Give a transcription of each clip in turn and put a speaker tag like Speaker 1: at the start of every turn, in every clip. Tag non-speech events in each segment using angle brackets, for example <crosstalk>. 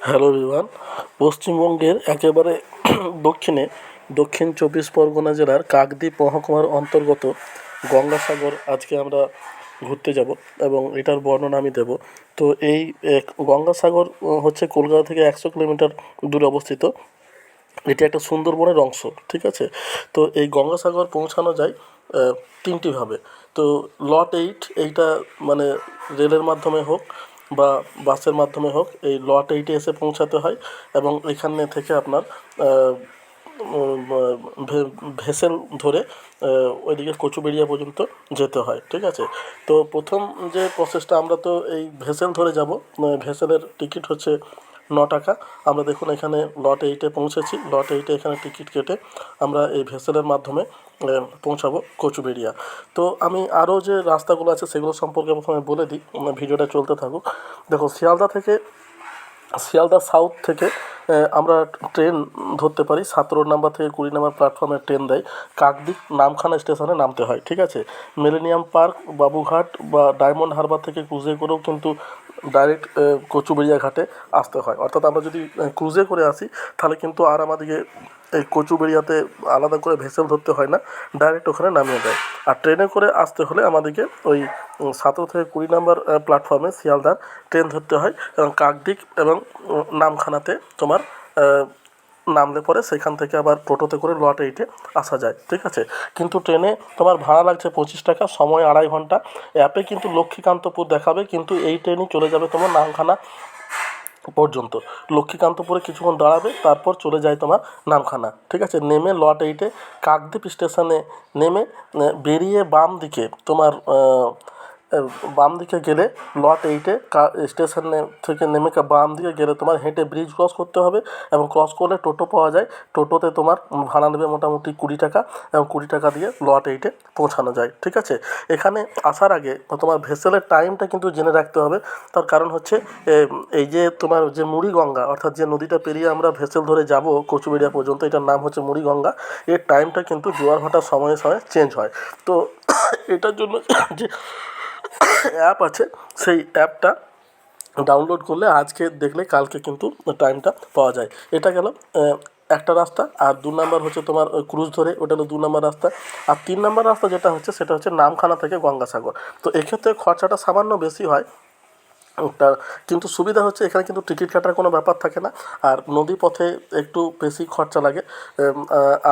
Speaker 1: Hello বিমান পশ্চিমবঙ্গের একেবারে <clears throat> দক্ষিণে, দক্ষিণ চব্বিশ পরগনা জেলার কাকদ্বীপ মহকুমার অন্তর্গত গঙ্গাসাগর আজকে আমরা ঘুরতে যাব এবং এটার বর্ণনা আমি দেবো। তো এই গঙ্গাসাগর হচ্ছে কলকাতা থেকে একশো কিলোমিটার দূরে অবস্থিত। এটি একটা সুন্দরবনের অংশ, ঠিক আছে? তো এই গঙ্গাসাগর পৌঁছানো যায় তিনটিভাবে তো লট এইট, এইটা মানে রেলের মাধ্যমে হোক বা বাসের মাধ্যমে হোক, এই লট এইটে এসে পৌঁছাতে হয় এবং এখানে থেকে আপনার ভেসেল ধরে ওইদিকে কচুবেড়িয়া পর্যন্ত যেতে হয়, ঠিক আছে? তো প্রথম যে প্রসেসটা আমরা তো এই ভেসেল ধরে যাব ভেসেলের টিকিট হচ্ছে ন টাকা। আমরা দেখুন এখানে লট এইটে পৌঁছেছি। লট এইটে এখানে টিকিট কেটে আমরা এই ভেসেলের মাধ্যমে পৌঁছাবো কচুবেড়িয়া। তো আমি আরও যে রাস্তাগুলো আছে সেগুলো সম্পর্কে প্রথমে বলে দিই। ভিডিওটা চলতে থাকুক। দেখো, শিয়ালদা থেকে শিয়ালদা সাউথ থেকে আমরা ট্রেন ধরতে পারি। সাতেরো নাম্বার থেকে কুড়ি নাম্বার প্ল্যাটফর্মে ট্রেন দেয়। কাকদ্বীপ নামখানা স্টেশনে নামতে হয়, ঠিক আছে? মিলেনিয়াম পার্ক বাবুঘাট বা ডায়মন্ড হারবার থেকে ক্রুজে করেও কিন্তু ডাইরেক্ট কচুবেড়িয়া ঘাটে আসতে হয়। অর্থাৎ আমরা যদি ক্রুজে করে আসি, তাহলে কিন্তু আর আমাদেরকে এই কচুবেড়িয়াতে আলাদা করে ভেসেল ধরতে হয় না ডাইরেক্ট ওখানে নামিয়ে দেয়। আর ট্রেনে করে আসতে হলে আমাদেরকে ওই সতেরো থেকে কুড়ি নাম্বার প্ল্যাটফর্মে শিয়ালদার ট্রেন ধরতে হয় এবং কাকদ্বীপ এবং নামখানাতে তোমার নামলে পরে সেখান থেকে আবার টোটোতে করে লট এইটে আসা যায়, ঠিক আছে? কিন্তু ট্রেনে তোমার ভাড়া লাগছে পঁচিশ টাকা, সময় আড়াই ঘণ্টা। অ্যাপে কিন্তু লক্ষ্মীকান্তপুর দেখাবে, কিন্তু এই ট্রেনই চলে যাবে তোমার নামখানা পর্যন্ত। লক্ষ্মীকান্তপুরে কিছুক্ষণ দাঁড়াবে, তারপর চলে যায় তোমার নামখানা। ঠিক আছে? নেমে লট এইটে কাকদ্বীপ স্টেশনে নেমে বেরিয়ে বাম দিকে তোমার বাম দিকে গেলে লট এইটে স্টেশনে থেকে নেমে বাম দিকে গেলে তোমার হেঁটে ব্রিজ ক্রস করতে হবে এবং ক্রস করলে টোটো পাওয়া যায়। টোটোতে তোমার ভাড়া নেবে মোটামুটি কুড়ি টাকা এবং কুড়ি টাকা দিয়ে লট এইটে পৌঁছানো যায়, ঠিক আছে? এখানে আসার আগে তোমার ভেসেলের টাইমটা কিন্তু জেনে রাখতে হবে। তার কারণ হচ্ছে এই যে তোমার যে মুড়িগঙ্গা, অর্থাৎ যে নদীটা পেরিয়ে আমরা ভেসেল ধরে যাব কচুবেড়িয়া পর্যন্ত, এটার নাম হচ্ছে মুড়িগঙ্গা। এর টাইমটা কিন্তু জোয়ার ভাটার সময়ে সময়ে চেঞ্জ হয়। তো <coughs> এটার জন্য যে অ্যাপ আছে, সেই অ্যাপটা ডাউনলোড করলে আজকে দেখলে কালকে কিন্তু টাইমটা পাওয়া যায়। এটা গেল একটা রাস্তা আর দু নাম্বার হচ্ছে তোমার ক্রুজ ধরে, ওটা হলো দু নাম্বার রাস্তা। আর তিন নাম্বার রাস্তা যেটা হচ্ছে, সেটা হচ্ছে নামখানা থেকে গঙ্গাসাগর। তো এক্ষেত্রে খরচাটা সামান্য বেশি হয় তা কিন্তু সুবিধা হচ্ছে এখানে কিন্তু টিকিট কাটার কোনো ব্যাপার থাকে না। আর নদী পথে একটু বেশি খরচা লাগে।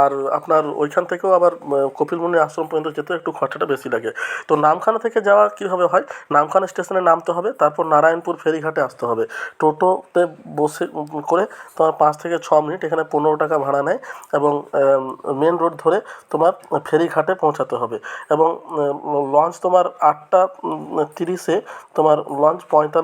Speaker 1: আর আপনার ওইখান থেকেও আবার কপিলমুনি আশ্রম পর্যন্ত যেতে একটু খরচাটা বেশি লাগে। তো নামখানা থেকে যাওয়া কীভাবে হয়? নামখানা স্টেশনে নামতে হবে, তারপর নারায়ণপুর ফেরিঘাটে আসতে হবে। টোটোতে বসে করে তোমার পাঁচ থেকে ছ মিনিট এখানে পনেরো টাকা ভাড়া নেয় এবং মেন রোড ধরে তোমার ফেরিঘাটে পৌঁছাতে হবে। এবং লঞ্চ তোমার আটটা তিরিশে তোমার লঞ্চ পঁয়তাল্লিশ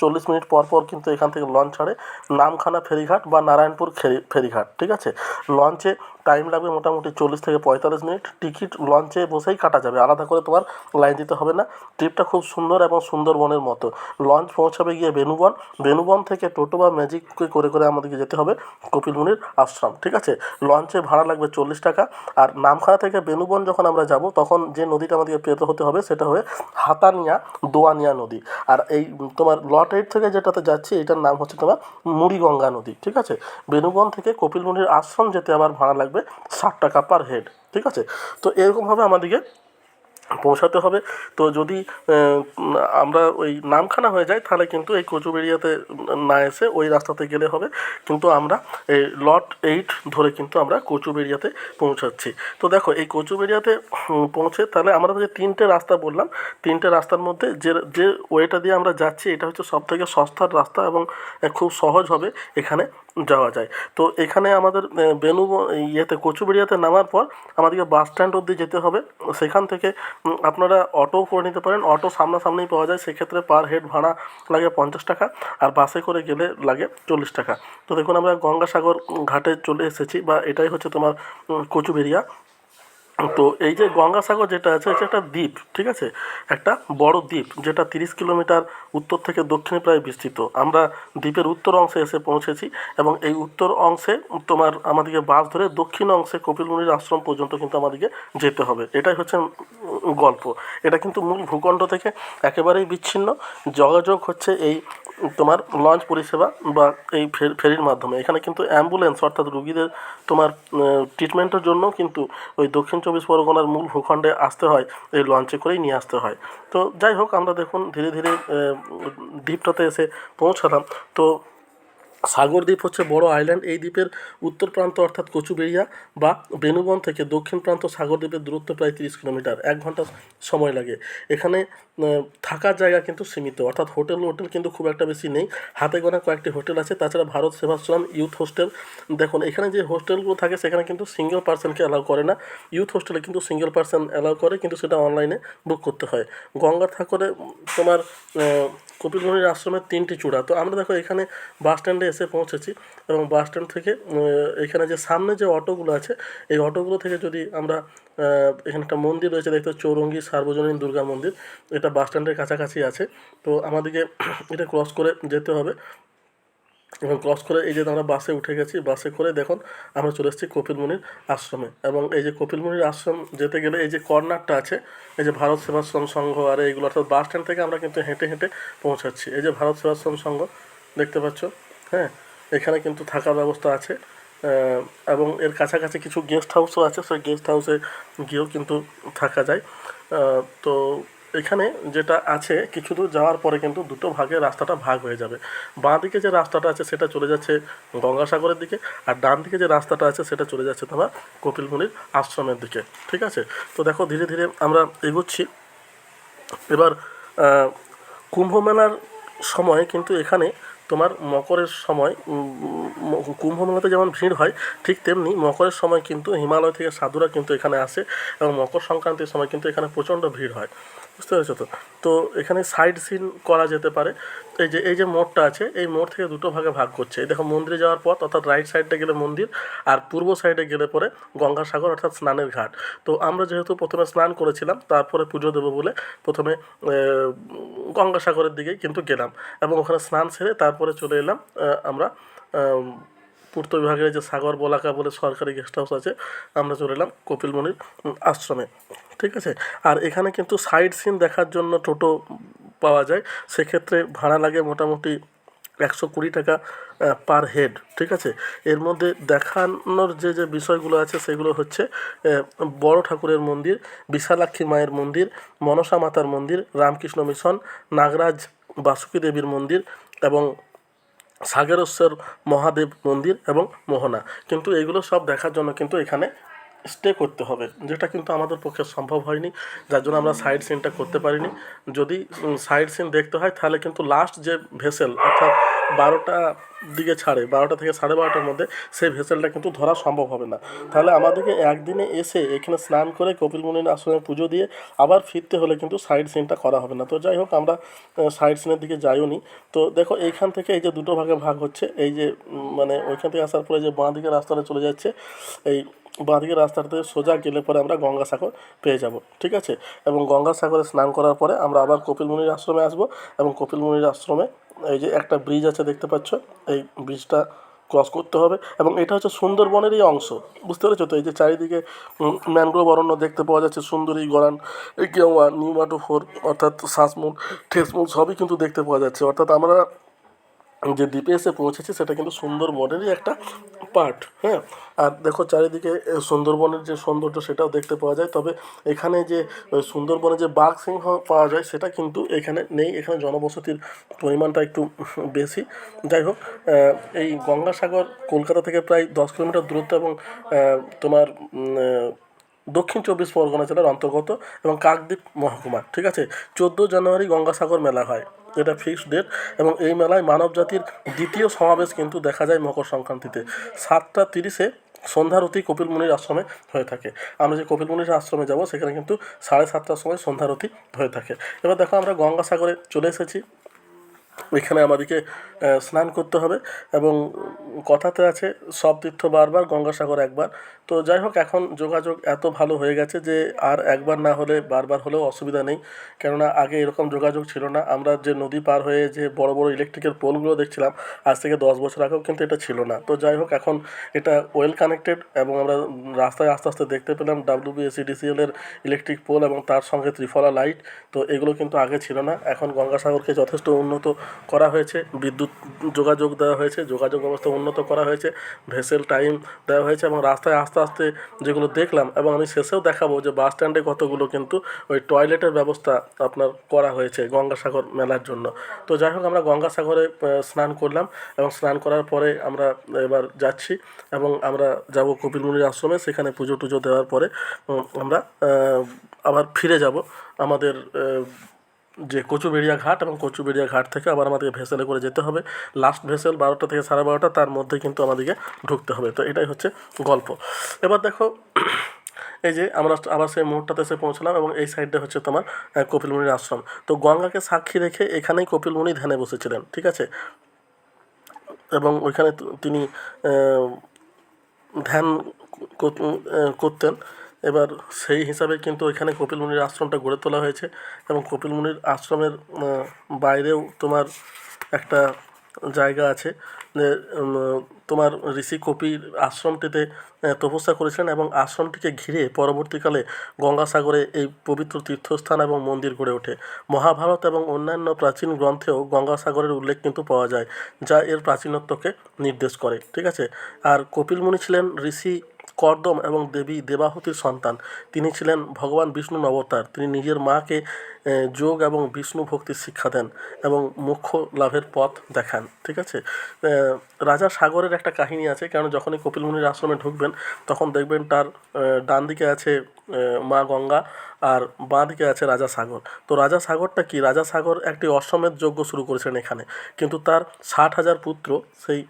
Speaker 1: চল্লিশ মিনিট পর পর কিন্তু এখান থেকে লঞ্চ ছাড়ে। নামখানা ফেরিঘাট বা নারায়ণপুর ফেরি ফেরিঘাট, ঠিক আছে? লঞ্চে টাইম লাগবে মোটামুটি চল্লিশ থেকে পঁয়তাল্লিশ মিনিট। টিকিট লঞ্চে বসেই কাটা যাবে। আলাদা করে তোমার লাইন দিতে হবে না। ট্রিপটা খুব সুন্দর এবং সুন্দরবনের মতো। লঞ্চ পৌঁছাবে গিয়ে বেনুবন। বেনুবন থেকে টোটো বা ম্যাজিককে করে করে আমাদেরকে যেতে হবে কপিলমুনির আশ্রম, ঠিক আছে? লঞ্চে ভাড়া লাগবে চল্লিশ টাকা। আর নামখানা থেকে বেনুবন যখন আমরা যাব, তখন যে নদীটা আমাদেরকে পেতে হতে হবে সেটা হবে হাতানিয়া দোয়ানিয়া নদী। আর এই তোমার লট এইট থেকে যেটাতে যাচ্ছি, এটার নাম হচ্ছে তোমার মুড়িগঙ্গা নদী, ঠিক আছে? বেনুবন থেকে কপিলমুনির আশ্রম যেতে আবার ভাড়া লাগবে ষাট টাকা পার হেড ঠিক আছে? তো এরকমভাবে আমাদেরকে পৌঁছাতে হবে। তো যদি আমরা ওই নামখানা হয়ে যাই, তাহলে কিন্তু এই কচুবেড়িয়াতে না এসে ওই রাস্তাতে গেলে হবে। কিন্তু আমরা এই লট এইট ধরে কিন্তু আমরা কচুবেড়িয়াতে পৌঁছাচ্ছি। তো দেখো, এই কচুবেড়িয়াতে পৌঁছে তাহলে আমরা যে তিনটে রাস্তা বললাম, তিনটে রাস্তার মধ্যে যে যে ওয়েটা দিয়ে আমরা যাচ্ছি, এটা হচ্ছে সব থেকে সস্তার রাস্তা এবং খুব সহজ হবে এখানে। যাওয়া যায়। তো এখানে আমাদের বেনু ইয়েতে, কচুবেড়িয়াতে নামার পর আমাদেরকে বাস স্ট্যান্ড অব্দি যেতে হবে। সেখান থেকে আপনারা অটো করে নিতে পারেন। অটো সামনাসামনি পাওয়া যায়। সেক্ষেত্রে পার হেড ভাড়া লাগে পঞ্চাশ টাকা আর বাসে করে গেলে লাগে চল্লিশ টাকা। তো দেখুন, আমরা গঙ্গাসাগর ঘাটে চলে এসেছি বা এটাই হচ্ছে তোমার কচুবেড়িয়া। তো এই যে গঙ্গাসাগর যেটা আছে, এটা একটা দ্বীপ, ঠিক আছে? একটা বড় দ্বীপ, যেটা তিরিশ কিলোমিটার উত্তর থেকে দক্ষিণে প্রায় বিস্তৃত। আমরা দ্বীপের উত্তর অংশে এসে পৌঁছেছি এবং এই উত্তর অংশে তোমার আমাদেরকে বাস ধরে দক্ষিণ অংশে কপিলমুনির আশ্রম পর্যন্ত কিন্তু আমাদেরকে যেতে হবে। এটাই হচ্ছে গল্প। এটা কিন্তু মূল ভূখণ্ড থেকে একেবারেই বিচ্ছিন্ন। যোগাযোগ হচ্ছে এই তোমার লঞ্চ পরিষেবা বা এই ফেরির মাধ্যমে। এখানে কিন্তু অ্যাম্বুলেন্স অর্থাৎ রুগীদের তোমার ট্রিটমেন্টের জন্য কিন্তু ওই দক্ষিণ চব্বিশ পরগনার মূল ভূখণ্ডে আসতে হয়, এই লঞ্চে করেই নিয়ে আসতে হয়। তো যাই হোক, আমরা দেখুন ধীরে ধীরে দ্বীপটাতে এসে পৌঁছালাম। তো সাগর দ্বীপ হচ্ছে বড় আইল্যান্ড। এই দ্বীপের উত্তর প্রান্ত অর্থাৎ কচুবেড়িয়া বা বেনুবন থেকে দক্ষিণ প্রান্ত সাগর দ্বীপের দূরত্ব প্রায় তিরিশ কিলোমিটার। এক ঘণ্টা সময় লাগে। এখানে থাকার জায়গা কিন্তু সীমিত। অর্থাৎ হোটেল হোটেল কিন্তু খুব একটা বেশি নেই। হাতে গোনা কয়েকটি হোটেল আছে। তাছাড়া ভারত সেবাশ্রম ইউথ হোস্টেল। দেখুন, এখানে যে হোস্টেলগুলো থাকে, সেখানে কিন্তু সিঙ্গেল পার্সনকে অ্যালাউ করে না। ইউথ হোস্টেলে কিন্তু সিঙ্গেল পার্সন অ্যালাউ করে, কিন্তু সেটা অনলাইনে বুক করতে হয়। গঙ্গার থাকরে তোমার কপিলমুনির আশ্রমের তিনটি চূড়া। তো আমরা দেখো, এখানে বাস স্ট্যান্ডে এসে পৌঁছেছি এবং বাস স্ট্যান্ড থেকে এখানে যে সামনে যে অটোগুলো আছে, এই অটোগুলো থেকে যদি আমরা এখানে একটা মন্দির রয়েছে, দেখতে চৌরঙ্গি সার্বজনীন দুর্গা মন্দির। এটা বাস স্ট্যান্ডের কাছাকাছি আছে। তো আমাদেরকে <clears throat> এটা ক্রস করে যেতে হবে। এবং ক্রস করে এই যে আমরা বাসে উঠে গেছি বাসে করে দেখুন আমরা চলে এসেছি কপিলমুনির আশ্রমে। এবং এই যে কপিলমুনির আশ্রম যেতে গেলে এই যে কর্নারটা আছে, এই যে ভারত সেবাশ্রম সংঘ আর এইগুলো, অর্থাৎ বাস স্ট্যান্ড থেকে আমরা কিন্তু হেঁটে হেঁটে পৌঁছাচ্ছি। এই যে ভারত সেবাশ্রম সংঘ, দেখতে পাচ্ছ? হ্যাঁ এখানে কিন্তু থাকার ব্যবস্থা আছে। এবং এর কাছাকাছি কিছু গেস্ট হাউসও আছে, সেই গেস্ট হাউসে গিয়েও কিন্তু থাকা যায়। তো এখানে যেটা আছে, কিছু দূর যাওয়ার পরে কিন্তু দুটো ভাগে রাস্তাটা ভাগ হয়ে যাবে। বাঁ দিকে যে রাস্তাটা আছে, সেটা চলে যাচ্ছে গঙ্গাসাগরের দিকে, আর ডান দিকে যে রাস্তাটা আছে, সেটা চলে যাচ্ছে তোমার কপিলমুনির আশ্রমের দিকে, ঠিক আছে? তো দেখো, ধীরে ধীরে আমরা এগোচ্ছি। এবার কুম্ভ মেলার সময় কিন্তু এখানে তোমার মকরের সময় কুম্ভ মেলাতে যেমন ভিড় হয়, ঠিক তেমনি মকরের সময় কিন্তু হিমালয় থেকে সাধুরা কিন্তু এখানে আসে এবং মকর সংক্রান্তির সময় কিন্তু এখানে প্রচণ্ড ভিড় হয়। বুঝতে পেরেছ তো? তো এখানে সাইড সিন করা যেতে পারে। এই যে এই যে মোড়টা আছে, এই মোড় থেকে দুটো ভাগে ভাগ করছে। এই দেখো মন্দিরে যাওয়ার পথ, অর্থাৎ রাইট সাইডে গেলে মন্দির আর পূর্ব সাইডে গেলে পরে গঙ্গাসাগর, অর্থাৎ স্নানের ঘাট। তো আমরা যেহেতু প্রথমে স্নান করেছিলাম, তারপরে পুজো দেবো বলে প্রথমে গঙ্গাসাগরের দিকেই কিন্তু গেলাম এবং ওখানে স্নান সেরে তারপরে চলে এলাম আমরা পূর্ত বিভাগের যে সাগর বলাকা বলে সরকারি গেস্ট হাউস আছে, আমরা চলে এলাম কপিলমণির আশ্রমে, ঠিক আছে? আর এখানে কিন্তু সাইড সিন দেখার জন্য টোটো পাওয়া যায়, সেক্ষেত্রে ভাড়া লাগে মোটামুটি একশো কুড়ি টাকা পার হেড ঠিক আছে? এর মধ্যে দেখানোর যে যে বিষয়গুলো আছে, সেগুলো হচ্ছে বড় ঠাকুরের মন্দির, বিশালাক্ষী মায়ের মন্দির, মনসা মাতার মন্দির, রামকৃষ্ণ মিশন, নাগরাজ বাসুকী দেবীর মন্দির এবং সাগরেশ্বর মহাদেব মন্দির এবং মোহনা। কিন্তু এগুলো সব দেখার জন্য কিন্তু এখানে স্টে করতে হবে, যেটা কিন্তু আমাদের পক্ষে সম্ভব হয়নি। যার জন্য আমরা সাইড সিনটা করতে পারিনি। যদি সাইড সিন দেখতে হয়, তাহলে কিন্তু লাস্ট যে ভেসেল অর্থাৎ বারোটা দিকে ছাড়ে, বারোটা থেকে সাড়ে বারোটার মধ্যে সেই ভেসেলটা কিন্তু ধরা সম্ভব হবে না। তাহলে আমাদেরকে একদিনে এসে এখানে স্নান করে কপিলমুনির আশ্রমে পুজো দিয়ে আবার ফিরতে হলে কিন্তু সাইড সিনটা করা হবে না। তো যাই হোক, আমরা সাইড সিনের দিকে যাইও নি। তো দেখো, এইখান থেকে এই যে দুটো ভাগে ভাগ হচ্ছে, এই যে মানে ওইখান থেকে আসার পরে যে বাঁ দিকে রাস্তাটা চলে যাচ্ছে, এই বাঁ দিকে রাস্তাটাতে সোজা গেলে পরে আমরা গঙ্গাসাগর পেয়ে যাব, ঠিক আছে? এবং গঙ্গাসাগরে স্নান করার পরে আমরা আবার কপিলমুনির আশ্রমে আসব এবং কপিলমুনির আশ্রমে এই যে একটা ব্রিজ আছে দেখতে পাচ্ছ, এই ব্রিজটা ক্রস করতে হবে এবং এটা হচ্ছে সুন্দরবনেরই অংশ, বুঝতে পেরেছ তো? এই যে চারিদিকে ম্যানগ্রোভ অরণ্য দেখতে পাওয়া যাচ্ছে, সুন্দরী গরান গেওয়া নিউমাটোফোর অর্থাৎ শ্বাসমূল ঠেসমূল সবই কিন্তু দেখতে পাওয়া যাচ্ছে। অর্থাৎ আমরা যে দ্বীপে এসে পৌঁছেছি সেটা কিন্তু সুন্দরবনেরই একটা পার্ট হ্যাঁ? আর দেখো চারিদিকে সুন্দরবনের যে সৌন্দর্য সেটাও দেখতে পাওয়া যায়। তবে এখানে যে সুন্দরবনে যে বাঘ সিংহ পাওয়া যায়, সেটা কিন্তু এখানে নেই। এখানে জনবসতির পরিমাণটা একটু বেশি। যাই হোক এই গঙ্গাসাগর কলকাতা থেকে প্রায় দশ কিলোমিটার দূরত্ব এবং তোমার দক্ষিণ চব্বিশ পরগনা জেলার অন্তর্গত এবং কাকদ্বীপ মহকুমা ঠিক আছে? চোদ্দ জানুয়ারি গঙ্গাসাগর মেলা হয়। এটা ফিক্সড ডেট এবং এই মেলায় মানব জাতির দ্বিতীয় সমাবেশ কিন্তু দেখা যায় মকর সংক্রান্তিতে। সাতটা তিরিশে সন্ধ্যারতি কপিলমুনির আশ্রমে হয়ে থাকে। আমরা যে কপিলমুনির আশ্রমে যাব, সেখানে কিন্তু সাড়ে সাতটার সময় সন্ধ্যারতি হয়ে থাকে। এবার দেখো আমরা গঙ্গাসাগরে চলে এসেছি। এখানে আমাদেরকে স্নান করতে হবে এবং কথাতে আছে, সব তীর্থ বারবার গঙ্গাসাগর একবার। তো যাই হোক, এখন যোগাযোগ এত ভালো হয়ে গেছে যে আর একবার না হলে বারবার হলেও অসুবিধা নেই। কেননা আগে এরকম যোগাযোগ ছিল না। আমরা যে নদী পার হয়ে যে বড় বড় ইলেকট্রিকের পোলগুলো দেখছিলাম, আজ থেকে দশ বছর আগেও কিন্তু এটা ছিল না। তো যাই হোক, এখন এটা ওয়েল কানেক্টেড এবং আমরা রাস্তায় আস্তে আস্তে দেখতে পেলাম ডাব্লিউবিএসিডিসিএল এর ইলেকট্রিক পোল এবং তার সঙ্গে ত্রিফলা লাইট তো এগুলো কিন্তু আগে ছিল না। এখন গঙ্গাসাগরকে যথেষ্ট উন্নত করা হয়েছে, বিদ্যুৎ যোগাযোগ দেওয়া হয়েছে, যোগাযোগ ব্যবস্থা উন্নত করা হয়েছে, ভেসেল টাইম দেওয়া হয়েছে এবং রাস্তায় আস্তে আস্তে যেগুলো দেখলাম এবং আমি শেষেও দেখাবো যে বাস স্ট্যান্ডে কতগুলো কিন্তু ওই টয়লেটের ব্যবস্থা আপনার করা হয়েছে গঙ্গাসাগর মেলার জন্য। তো যাই হোক, আমরা গঙ্গাসাগরে স্নান করলাম এবং স্নান করার পরে আমরা এবার যাচ্ছি এবং আমরা যাব কপিলমুনির আশ্রমে। সেখানে পুজো টুজো দেওয়ার পরে আমরা আবার ফিরে যাব আমাদের যে কচুবেড়িয়া ঘাট এবং কচুবেড়িয়া ঘাট থেকে আবার আমাদেরকে ভেসেলে করে যেতে হবে। লাস্ট ভেসেল বারোটা থেকে সাড়ে বারোটা, তার মধ্যে কিন্তু আমাদেরকে ঢুকতে হবে। তো এটাই হচ্ছে গল্প। এবার দেখো, এই যে আমরা আবার সেই মোড়টাতে এসে পৌঁছলাম এবং এই সাইডটা হচ্ছে তোমার কপিলমুনির আশ্রম। তো গঙ্গাকে সাক্ষী রেখে এখানেই কপিলমুনি ধ্যানে বসেছিলেন, ঠিক আছে? এবং ওইখানে তিনি ধ্যান করতেন। এবার সেই হিসাবে কিন্তু এখানে কপিল মুনির আশ্রমটা গড়ে তোলা হয়েছে এবং কপিল মুনির আশ্রমের বাইরেও তোমার একটা জায়গা আছে, যে তোমার ঋষি কপির আশ্রমটিতে তপস্যা করেছিলেন এবং আশ্রমটিকে ঘিরে পরবর্তীকালে গঙ্গাসাগরে এই পবিত্র তীর্থস্থান এবং মন্দির গড়ে ওঠে। মহাভারত এবং অন্যান্য প্রাচীন গ্রন্থেও গঙ্গাসাগরের উল্লেখ কিন্তু পাওয়া যায়, যা এর প্রাচীনত্বকে নির্দেশ করে, ঠিক আছে? আর কপিল মুনি ছিলেন ঋষি কর্দম এবং দেবী দেবাহুতির সন্তান। তিনি ছিলেন ভগবান বিষ্ণু অবতার। তিনি নিজের মাকে যোগ এবং বিষ্ণু ভক্তির শিক্ষা দেন এবং মুখ্য লাভের পথ দেখান, ঠিক আছে? রাজা সাগরের একটা কাহিনী আছে কারণ যখনই কপিল মুনির আশ্রমে ঢুকবেন, তখন দেখবেন তার ডান দিকে আছে মা গঙ্গা আর বাঁ দিকে আছে রাজা সাগর। তো রাজা সাগরটা কি? রাজা সাগর একটি অশ্বমেধ যজ্ঞ শুরু করেছেন এখানে। কিন্তু তার ষাট হাজার পুত্র সেই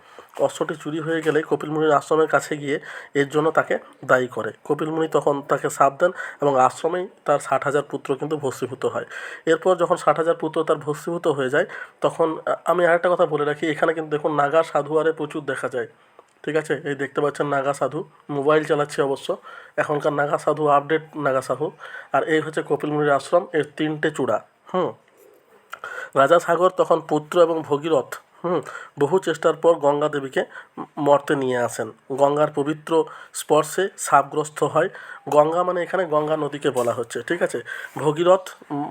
Speaker 1: অশ্বটি চুরি হয়ে গেলে কপিল মুনির আশ্রমের কাছে গিয়ে এর জন্য তাকে দায়ী করে। কপিল মুনি তখন তাকে সাপ দেন এবং আশ্রমেই তার ষাট হাজার পুত্র কিন্তু ভস্মীভূত হয়। এরপর যখন ষাট হাজার পুত্র তার ভস্মীভূত হয়ে যায়, তখন আমি আরেকটা কথা বলে রাখি, এখানে কিন্তু দেখুন নাগা সাধুয়ারে প্রচুর দেখা যায়। ঠিক আছে? এই দেখতে পাচ্ছেন নাগা সাধু। মোবাইল চালাচ্ছে অবশ্য। এখনকার নাগা সাধু আপডেট নাগা সাধু। আর এই হচ্ছে কপিল মুনির আশ্রম, এর তিনটে চূড়া। হুম। রাজা সাগর তখন পুত্র এবং ভগীরথ। হুম, বহু চেষ্টার পর গঙ্গা দেবীকে মর্তে নিয়ে আসেন। গঙ্গার পবিত্র স্পর্শে সাপগ্রস্ত হয়। গঙ্গা মানে এখানে গঙ্গা নদীকে বলা হচ্ছে, ঠিক আছে? ভগীরথ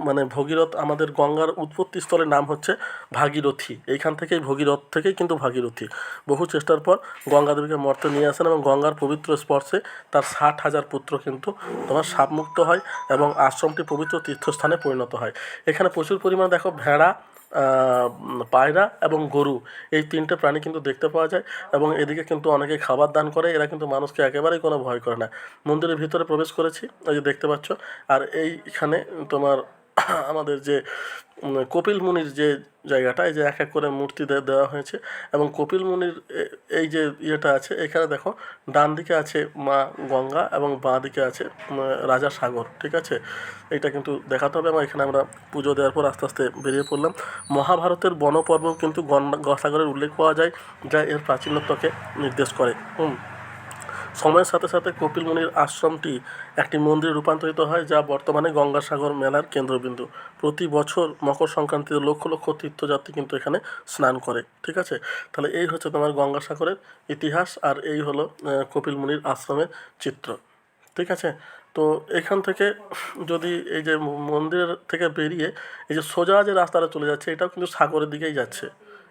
Speaker 1: মানে ভগীরথ আমাদের গঙ্গার উৎপত্তি স্থলের নাম হচ্ছে ভাগীরথী। এইখান থেকেই ভগীরথ থেকেই কিন্তু ভাগীরথী। বহু চেষ্টার পর গঙ্গা দেবীকে মর্তে নিয়ে আসেন এবং গঙ্গার পবিত্র স্পর্শে তার ষাট হাজার পুত্র কিন্তু তোমার সাপমুক্ত হয় এবং আশ্রমটি পবিত্র তীর্থস্থানে পরিণত হয়। এখানে প্রচুর পরিমাণে দেখো ভেড়া পায়রা এবং গরু। এই তিনটে প্রাণী কিন্তু দেখতে পাওয়া যায় এবং এদিকে কিন্তু অনেকে খাবার দান করে, এরা কিন্তু মানুষকে একেবারেই কোনো ভয় করে না। মন্দিরের ভিতরে প্রবেশ করেছি, এই যে দেখতে পাচ্ছ। আর এইখানে তোমার আমাদের যে কপিল মুনির যে জায়গাটা, এই যে এক এক করে মূর্তি দেওয়া হয়েছে এবং কপিল মুনির এই যে ইয়েটা আছে, এখানে দেখো ডান দিকে আছে মা গঙ্গা এবং বাঁ দিকে আছে রাজা সাগর, ঠিক আছে? এটা কিন্তু দেখাতে হবে এবং এখানে আমরা পুজো দেওয়ার পর আস্তে আস্তে বেরিয়ে পড়লাম। মহাভারতের বনপর্ব কিন্তু গঙ্গাসাগরের উল্লেখ পাওয়া যায়, যা এর প্রাচীনত্বকে নির্দেশ করে। হুম। সময়ের সাথে সাথে কপিল মুনির আশ্রমটি একটি মন্দিরে রূপান্তরিত হয় যা বর্তমানে গঙ্গাসাগর মেলার কেন্দ্রবিন্দু। প্রতি বছর মকর সংক্রান্তিতে লক্ষ লক্ষ তীর্থযাত্রী কিন্তু এখানে স্নান করে ঠিক আছে? তাহলে এই হচ্ছে তোমার গঙ্গাসাগরের ইতিহাস আর এই হলো আহ, কপিল মুনির আশ্রমের চিত্র ঠিক আছে? তো এখান থেকে যদি এই যে ম- মন্দির থেকে বেরিয়ে এই যে সোজা যে রাস্তাটা চলে যাচ্ছে এটাও কিন্তু সাগরের দিকেই যাচ্ছে।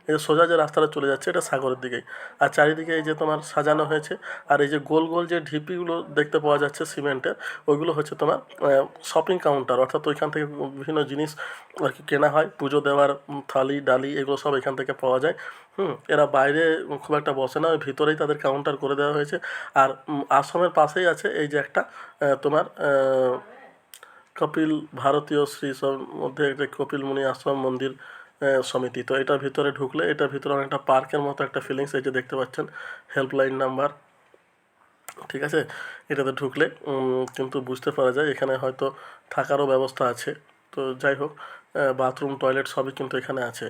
Speaker 1: এই যে সোজা যে রাস্তাটা চলে যাচ্ছে এটা সাগরের দিকেই। আর চারিদিকে এই যে তোমার সাজানো হয়েছে, আর এই যে গোল গোল যে ঢিপিগুলো দেখতে পাওয়া যাচ্ছে সিমেন্টের, ওইগুলো হচ্ছে তোমার শপিং কাউন্টার অর্থাৎ ওইখান থেকে বিভিন্ন জিনিস আর কি কেনা হয়। পুজো দেওয়ার থালি, ডালি এগুলো সব এখান থেকে পাওয়া যায়। হুম, এরা বাইরে খুব একটা বসে না, ওই ভিতরেই তাদের কাউন্টার করে দেওয়া হয়েছে। আর আশ্রমের পাশেই আছে এই যে একটা তোমার কপিল ভারতীয় শ্রী সব মধ্যে একটা কপিল মুনি আশ্রম মন্দির সমিতি। তো এটার ভিতরে ঢুকলে এটার ভিতরে অনেকটা পার্কের মতো একটা ফিলিংস এই যে দেখতে পাচ্ছেন হেল্পলাইন নাম্বার ঠিক আছে? এটাতে ঢুকলে কিন্তু বুঝতে পারা যায় এখানে হয়তো থাকারও ব্যবস্থা আছে। তো যাই হোক বাথরুম টয়লেট সবই কিন্তু এখানে আছে।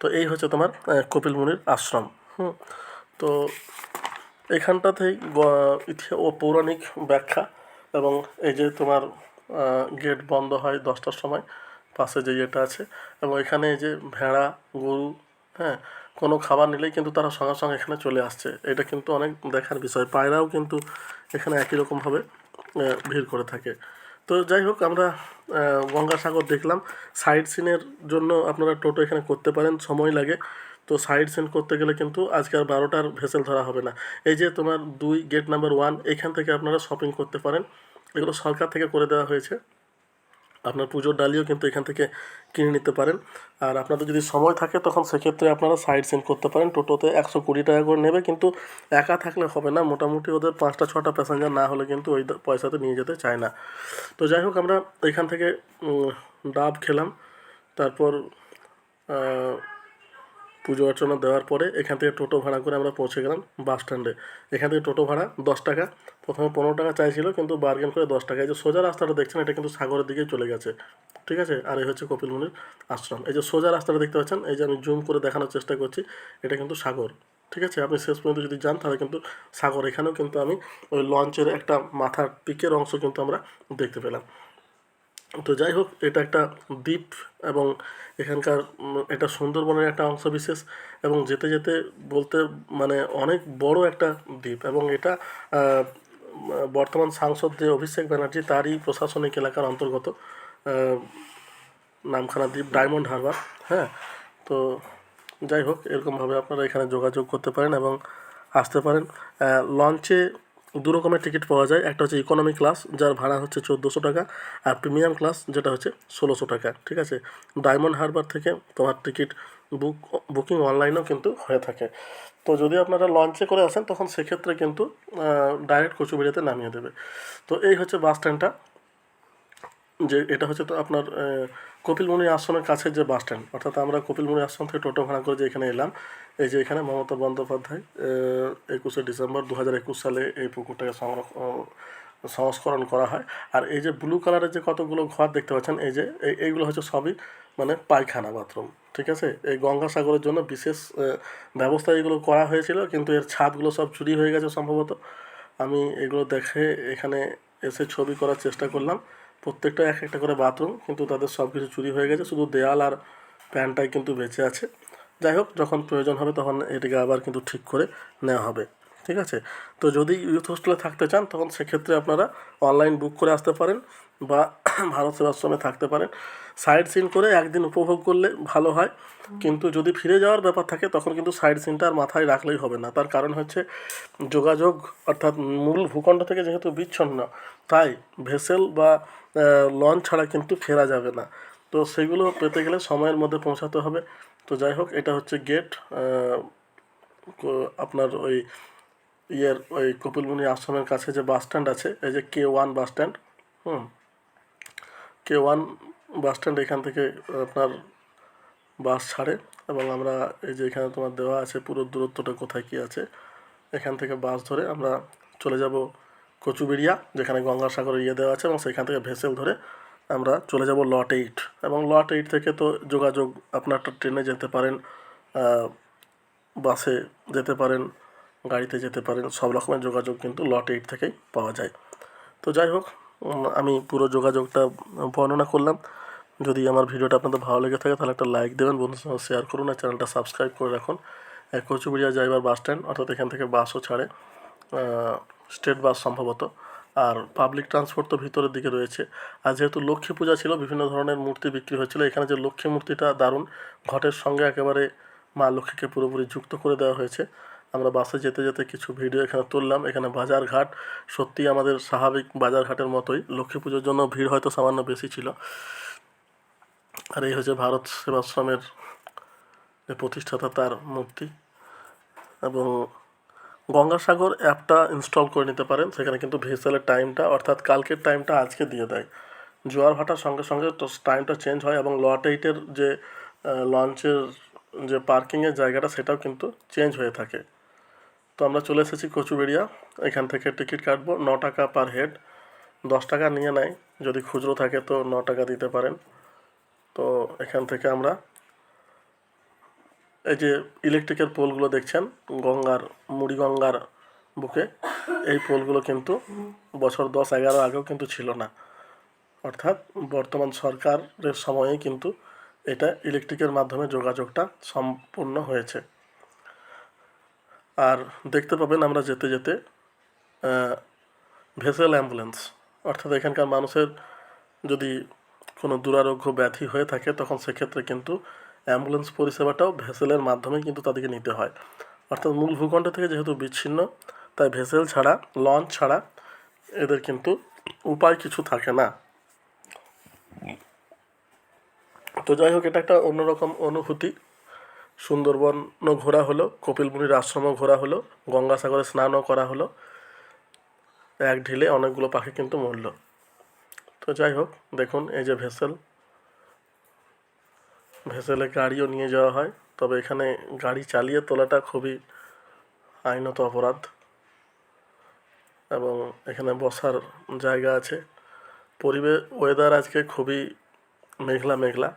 Speaker 1: তো এই হচ্ছে তোমার কপিল মুনির আশ্রম। হুম, তো এখানটাতেই ও পৌরাণিক ব্যাখ্যা এবং এই যে তোমার গেট বন্ধ হয় দশটার সময়। পাশে যে ইয়েটা আছে এবং এখানে যে ভেড়া, গরু হ্যাঁ কোনো খাবার নিলেই কিন্তু তারা সঙ্গে সঙ্গে এখানে চলে আসছে। এটা কিন্তু অনেক দেখার বিষয়। পায়রাও কিন্তু এখানে একই রকমভাবে ভিড় করে থাকে। তো যাই হোক, আমরা গঙ্গাসাগর দেখলাম। সাইড সিনের জন্য আপনারা টোটো এখানে করতে পারেন, সময় লাগে। তো সাইড সিন করতে গেলে কিন্তু আজকে আর বারোটার ভেসেল ধরা হবে না। এই যে তোমার দুই গেট নাম্বার ওয়ান, এখান থেকে আপনারা শপিং করতে পারেন। এগুলো সরকার থেকে করে দেওয়া হয়েছে। আপনার পুজোর ডালিও কিন্তু এখান থেকে কিনে নিতে পারেন। আর আপনাদের যদি সময় থাকে, তখন সেক্ষেত্রে আপনারা সাইড সিন করতে পারেন। টোটোতে একশো কুড়ি টাকা করে নেবে, কিন্তু একা থাকলে হবে না। মোটামুটি ওদের পাঁচটা, ছটা প্যাসেঞ্জার না হলে কিন্তু ওই পয়সাতে নিয়ে যেতে চায় না। তো যাই হোক, আমরা এখান থেকে ডাব খেলাম। তারপর পুজো অর্চনা দেওয়ার পরে এখান থেকে টোটো ভাড়া করে আমরা পৌঁছে গেলাম বাস স্ট্যান্ডে। এখান থেকে টোটো ভাড়া দশ টাকা। প্রথমে পনেরো টাকা চাইছিল, কিন্তু বার্গেন করে দশ টাকা। এই যে সোজা রাস্তাটা দেখছেন, এটা কিন্তু সাগরের দিকেই চলে গেছে। ঠিক আছে? আর এই হচ্ছে কপিল মুনির আশ্রম। এই যে সোজা রাস্তাটা দেখতে পাচ্ছেন, এই যে আমি জুম করে দেখানোর চেষ্টা করছি, এটা কিন্তু সাগর। ঠিক আছে? আপনি শেষ পর্যন্ত যদি যান, তাহলে কিন্তু সাগর। এখানেও কিন্তু আমি ওই লঞ্চের একটা মাথার পিকের অংশ কিন্তু আমরা দেখতে পেলাম। তো যাই হোক, এটা একটা দ্বীপ এবং এখানকার এটা সুন্দরবনের একটা অংশ বিশেষ এবং যেতে যেতে বলতে মানে অনেক বড় একটা দ্বীপ এবং এটা বর্তমান সাংসদ যে অভিষেক ব্যানার্জি তারই প্রশাসনিক এলাকার অন্তর্গত নামখানা দ্বীপ ডায়মন্ড হারবার হ্যাঁ? তো যাই হোক, এরকমভাবে আপনারা এখানে যোগাযোগ করতে পারেন এবং আসতে পারেন। লঞ্চে দু রকমের টিকিট পাওয়া যায়। একটা হচ্ছে ইকোনমি ক্লাস যার ভাড়া হচ্ছে চোদ্দোশো টাকা, আর প্রিমিয়াম ক্লাস যেটা হচ্ছে ষোলোশো টাকা, ঠিক আছে? ডায়মন্ড হারবার থেকে তোমার টিকিট বুক বুকিং অনলাইনেও কিন্তু হয়ে থাকে। তো যদি আপনারা লঞ্চে করে আসেন, তখন সেক্ষেত্রে কিন্তু ডাইরেক্ট কচুবেড়িয়াতে নামিয়ে দেবে। তো এই হচ্ছে বাস স্ট্যান্ডটা যে এটা হচ্ছে তো আপনার কপিলমুনি আশ্রমের কাছে যে বাস স্ট্যান্ড অর্থাৎ আমরা কপিলমুনি আশ্রম থেকে টোটো ভাড়া করে যে এখানে এলাম, এই যে এখানে মমতা বন্দ্যোপাধ্যায় একুশে ডিসেম্বর দু হাজার একুশ সালে এই পুকুরটাকে সংরক্ষণ সংস্করণ করা হয়। আর এই যে ব্লু কালারের যে কতগুলো ঘর দেখতে পাচ্ছেন, এই যে এই এইগুলো হচ্ছে সবই মানে পায়খানা বাথরুম, ঠিক আছে? এই গঙ্গাসাগরের জন্য বিশেষ ব্যবস্থা এগুলো করা হয়েছিল, কিন্তু এর ছাদগুলো সব চুরি হয়ে গেছে সম্ভবত। আমি এগুলো দেখে এখানে এসে ছবি করার চেষ্টা করলাম। প্রত্যেকটা এক একটা করে বাথরুম কিন্তু তাদের সব কিছু চুরি হয়ে গেছে। শুধু দেয়াল আর প্যানটাই কিন্তু বেঁচে আছে। যাই হোক, যখন প্রয়োজন হবে তখন এটিকে আবার কিন্তু ঠিক করে নেওয়া হবে। ঠিক আছে? তো যদি ইউথ হোস্টেলে থাকতে চান, তখন সেক্ষেত্রে আপনারা অনলাইন বুক করে আসতে পারেন বা <clears throat> ভারত সেবাশ্রমে থাকতে পারেন। সাইড সিন করে একদিন উপভোগ করলে ভালো হয়। কিন্তু যদি ফিরে যাওয়ার ব্যাপার থাকে, তখন কিন্তু সাইড সিনটা আর মাথায় রাখলেই হবে না। তার কারণ হচ্ছে যোগাযোগ অর্থাৎ মূল ভূখণ্ড থেকে যেহেতু বিচ্ছন্ন, তাই ভেসেল বা লঞ্চ ছাড়া কিন্তু ফেরা যাবে না। তো সেগুলো পেতে গেলে সময়ের মধ্যে পৌঁছাতে হবে। তো যাই হোক, এটা হচ্ছে গেট আপনার ওই ইয়ের ওই কপিলমুনি আশ্রমের কাছে যে বাস স্ট্যান্ড আছে, এই যে কে ওয়ান বাস স্ট্যান্ড হুম? কে ওয়ান বাস স্ট্যান্ড এখান থেকে আপনার বাস ছাড়ে এবং আমরা এই যে এখানে তোমার দেওয়া আছে পুরো দূরত্বটা কোথায় কী আছে, এখান থেকে বাস ধরে আমরা চলে যাব কচুবেড়িয়া, যেখানে গঙ্গাসাগরের ইয়ে দেওয়া আছে এবং সেখান থেকে ভেসেল ধরে আমরা চলে যাব লট এইট এবং লট এইট থেকে তো যোগাযোগ, আপনার ট্রেনে যেতে পারেন বাসে যেতে পারেন গাড়িতে যেতে পারেন, সব রকমের যোগাযোগ কিন্তু লট এইট থেকেই পাওয়া যায়। তো যাই হোক আমি পুরো যোগাযোগটা বর্ণনা করলাম। যদি আমার ভিডিওটা আপনাদের ভালো লেগে থাকে, তাহলে একটা লাইক দেবেন বন্ধুর সঙ্গে শেয়ার করুন আর চ্যানেলটা সাবস্ক্রাইব করে রাখুন। এক কচুবিড়িয়া যাইবার বাস স্ট্যান্ড অর্থাৎ এখান থেকে বাসও ছাড়ে স্টেট বাস সম্ভবত। আর পাবলিক ট্রান্সপোর্ট তো ভিতরের দিকে রয়েছে। আর যেহেতু লক্ষ্মী পূজা ছিল, বিভিন্ন ধরনের মূর্তি বিক্রি হয়েছিল। এখানে যে লক্ষ্মী মূর্তিটা দারুণ, ঘটের সঙ্গে একেবারে মা লক্ষ্মীকে পুরোপুরি যুক্ত করে দেওয়া হয়েছে। আমরা বাসে যেতে যেতে কিছু ভিডিও এখানে তুললাম। এখানে বাজার ঘাট। সত্যি আমাদের স্বাভাবিক বাজার ঘাটের মতোই। লক্ষ্মী পুজোর জন্য ভিড় হয়তো সামান্য বেশি ছিল। আর এই হচ্ছে ভারত সেবাশ্রমের যে প্রতিষ্ঠাতা তার মূর্তি। এবং গঙ্গাসাগর অ্যাপটা ইনস্টল করে নিতে পারেন। সেখানে কিন্তু ভেসেলের টাইমটা অর্থাৎ কালকের টাইমটা আজকে দিয়ে দেয়। জোয়ার ভাটার সঙ্গে সঙ্গে টাইমটা চেঞ্জ হয় এবং লট এইটের যে লঞ্চের যে পার্কিংয়ের জায়গাটা সেটাও কিন্তু চেঞ্জ হয়ে থাকে। তো আমরা চলে এসেছি কচুবেড়িয়া। এখান থেকে টিকিট কাটবো। ন টাকা পার হেড। দশ টাকা নিয়ে নেয় যদি খুচরো থাকে তো ন টাকা দিতে পারেন। তো এখান থেকে আমরা এই যে ইলেকট্রিকের পোলগুলো দেখছেন, গঙ্গার, মুড়িগঙ্গার বুকে, এই পোলগুলো কিন্তু বছর দশ এগারো আগেও কিন্তু ছিল না। অর্থাৎ বর্তমান সরকারের সময়ে কিন্তু এটা ইলেকট্রিকের মাধ্যমে যোগাযোগটা সম্পূর্ণ হয়েছে। আর দেখতে পাবেন আমরা যেতে যেতে ভেসেল অ্যাম্বুলেন্স। অর্থাৎ এখানকার মানুষের যদি কোনো দুরারোগ্য ব্যাধি হয়ে থাকে, তখন সেক্ষেত্রে কিন্তু অ্যাম্বুলেন্স পরিষেবাটাও ভেসেলের মাধ্যমে কিন্তু তাদেরকে নিতে হয়। অর্থাৎ মূল ভূখণ্ড থেকে যেহেতু বিচ্ছিন্ন, তাই ভেসেল ছাড়া, লঞ্চ ছাড়া এদের কিন্তু উপায় কিছু থাকে না। তো যাই হোক, এটা একটা অন্যরকম অনুভূতি। সুন্দরবনও ঘোরা হলো কপিল মুনির আশ্রমও ঘোরা হলো, গঙ্গাসাগরে স্নানও করা হলো। এক ঢিলে অনেকগুলো পাখি কিন্তু মরল। তো যাই হোক, দেখুন এই যে ভেসেল। ভেসেলে গাড়িও নিয়ে যাওয়া হয়, তবে এখানে গাড়ি চালিয়ে তোলাটা খুবই আইনত অপরাধ। এবং এখানে বসার জায়গা আছে। পরিবেশ ওয়েদার আজকে খুবই মেঘলা মেঘলা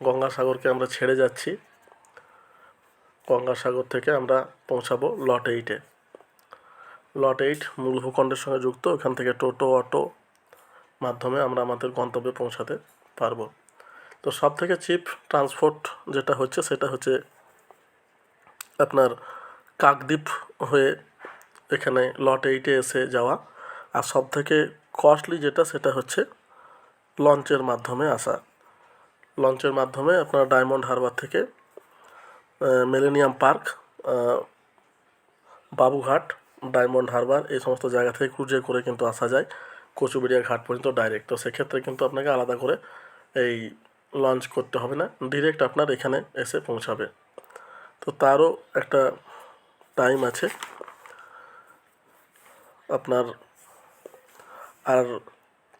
Speaker 1: গঙ্গাসাগরকে আমরা ছেড়ে যাচ্ছি। গঙ্গাসাগর থেকে আমরা পৌঁছাবো লট এইটে লট এইট মূল ভূখণ্ডের সঙ্গে যুক্ত, ওখান থেকে টোটো, অটো মাধ্যমে আমরা আমাদের গন্তব্যে পৌঁছাতে পারব। তো সব থেকে চিপ ট্রান্সপোর্ট যেটা হচ্ছে, সেটা হচ্ছে আপনার কাকদ্বীপ হয়ে এখানে লট এইটে এসে যাওয়া। আর সব থেকে কস্টলি যেটা, সেটা হচ্ছে লঞ্চের মাধ্যমে আসা। লঞ্চের মাধ্যমে আপনার ডায়মন্ড হারবার থেকে মিলেনিয়াম পার্ক বাবুঘাট ডায়মন্ড হারবার এই সমস্ত জায়গা থেকে ক্রুজে করে কিন্তু আসা যায়। কচুবেড়িয়া ঘাট পর্যন্ত ডাইরেক্ট তো সেক্ষেত্রে কিন্তু আপনাকে আলাদা করে এই লঞ্চ করতে হবে না। ডিরেক্ট আপনার এখানে এসে পৌঁছাবে। তো তারও একটা টাইম আছে। আপনার আর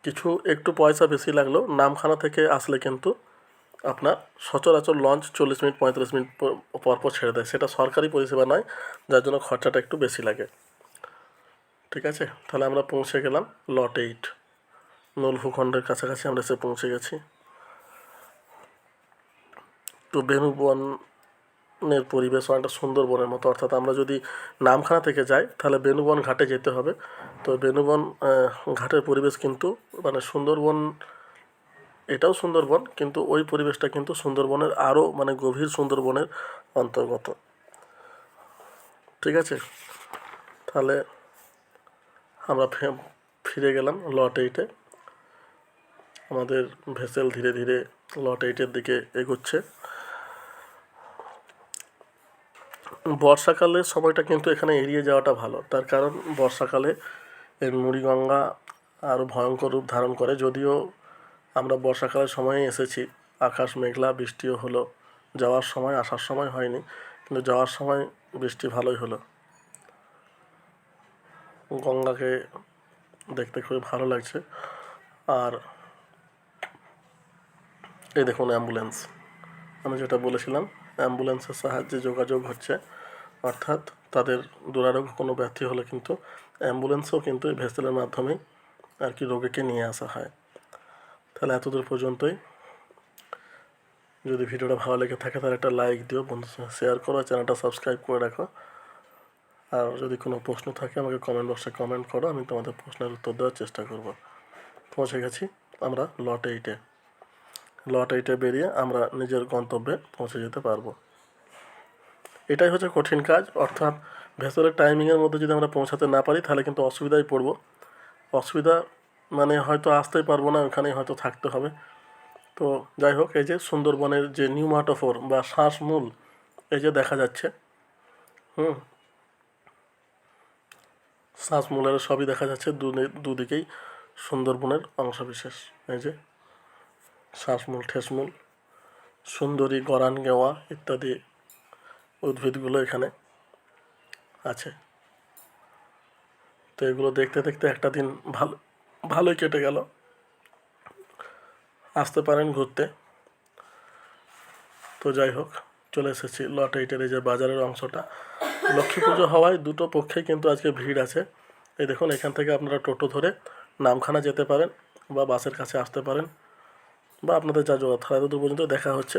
Speaker 1: কিছু একটু পয়সা বেশি লাগলেও নামখানা থেকে আসলে কিন্তু আপনার সচরাচর লঞ্চ চল্লিশ মিনিট, পঁয়তাল্লিশ মিনিট প- পর পর ছেড়ে দেয়। সেটা সরকারি পরিষেবা নয়, যার জন্য খরচাটা একটু বেশি লাগে। ঠিক আছে? তাহলে আমরা পৌঁছে গেলাম লট এইট নূল ভূখণ্ডের কাছাকাছি আমরা এসে পৌঁছে গেছি। তো বেনুবনের পরিবেশ অনেকটা সুন্দরবনের মতো। অর্থাৎ আমরা যদি নামখানা থেকে যাই, তাহলে বেনুবন ঘাটে যেতে হবে। তো বেনুবন ঘাটের পরিবেশ কিন্তু মানে সুন্দরবন এটাও সুন্দরবন, কিন্তু ওই পরিবেশটা কিন্তু সুন্দরবনের আরও মানে গভীর সুন্দরবনের অন্তর্গত। ঠিক আছে? তাহলে আমরা ফিরে গেলাম লট এইটে আমাদের ভেসেল ধীরে ধীরে লট এইটের দিকে এগোচ্ছে। বর্ষাকালের সময়টা কিন্তু এখানে এড়িয়ে যাওয়াটা ভালো। তার কারণ বর্ষাকালে এই মুড়িগঙ্গা আরও ভয়ঙ্কর রূপ ধারণ করে, যদিও আমরা বর্ষাকালের সময়ে এসেছি। আকাশ মেঘলা, বৃষ্টিও হলো। যাওয়ার সময় আসার সময় হয়নি, কিন্তু যাওয়ার সময় বৃষ্টি ভালোই হলো। গঙ্গাকে দেখতে খুবই ভালো লাগছে। আর এই দেখুন অ্যাম্বুলেন্স। আমি যেটা বলেছিলাম, অ্যাম্বুলেন্সের সাহায্যে যোগাযোগ হচ্ছে। অর্থাৎ তাদের দুরারোগ্য কোনো ব্যথি হলে কিন্তু অ্যাম্বুলেন্সও কিন্তু এই ভেসেলের মাধ্যমেই আর কি রোগীকে নিয়ে আসা হয়। তাহলে এতদূর পর্যন্তই। যদি ভিডিওটা ভালো লেগে থাকে, তাহলে একটা লাইক দিও সঙ্গে শেয়ার করো, চ্যানেলটা সাবস্ক্রাইব করে রাখো। আর যদি কোনো প্রশ্ন থাকে, আমাকে কমেন্ট বক্সে কমেন্ট করো, আমি তোমাদের প্রশ্নের উত্তর দেওয়ার চেষ্টা করব। পৌঁছে গেছি আমরা লট এইটে লট এইটে বেরিয়ে আমরা নিজের গন্তব্যে পৌঁছে যেতে পারব। এটাই হচ্ছে কঠিন কাজ, অর্থাৎ ভেসেলের টাইমিংয়ের মধ্যে যদি আমরা পৌঁছাতে না পারি, তাহলে কিন্তু অসুবিধায় পড়ব। অসুবিধা মানে হয়তো আসতেই পারব না, ওখানেই হয়তো থাকতে হবে। তো যাই হোক, এই যে সুন্দরবনের যে নিউমাটোফোর বা শ্বাসমূল এই যে দেখা যাচ্ছে। হুম। শ্বাসমূলের সবই দেখা যাচ্ছে দুদিকেই সুন্দরবনের অংশবিশেষ। এই যে শ্বাসমূল ঠেসমূল সুন্দরী গরান গেওয়া ইত্যাদি উদ্ভিদগুলো এখানে আছে। তো এগুলো দেখতে দেখতে একটা দিন ভালো ভালোই কেটে গেল। আসতে পারেন ঘুরতে। তো যাই হোক, চলে এসেছি লট এইটের এই যে বাজারের অংশটা। লক্ষ্মী পুজো হওয়ায় দুটো পক্ষেই কিন্তু আজকে ভিড় আছে। এই দেখুন, এখান থেকে আপনারা টোটো ধরে নামখানা যেতে পারেন বা বাসের কাছে আসতে পারেন বা আপনাদের যা যোগার এত দূর পর্যন্ত দেখা হচ্ছে।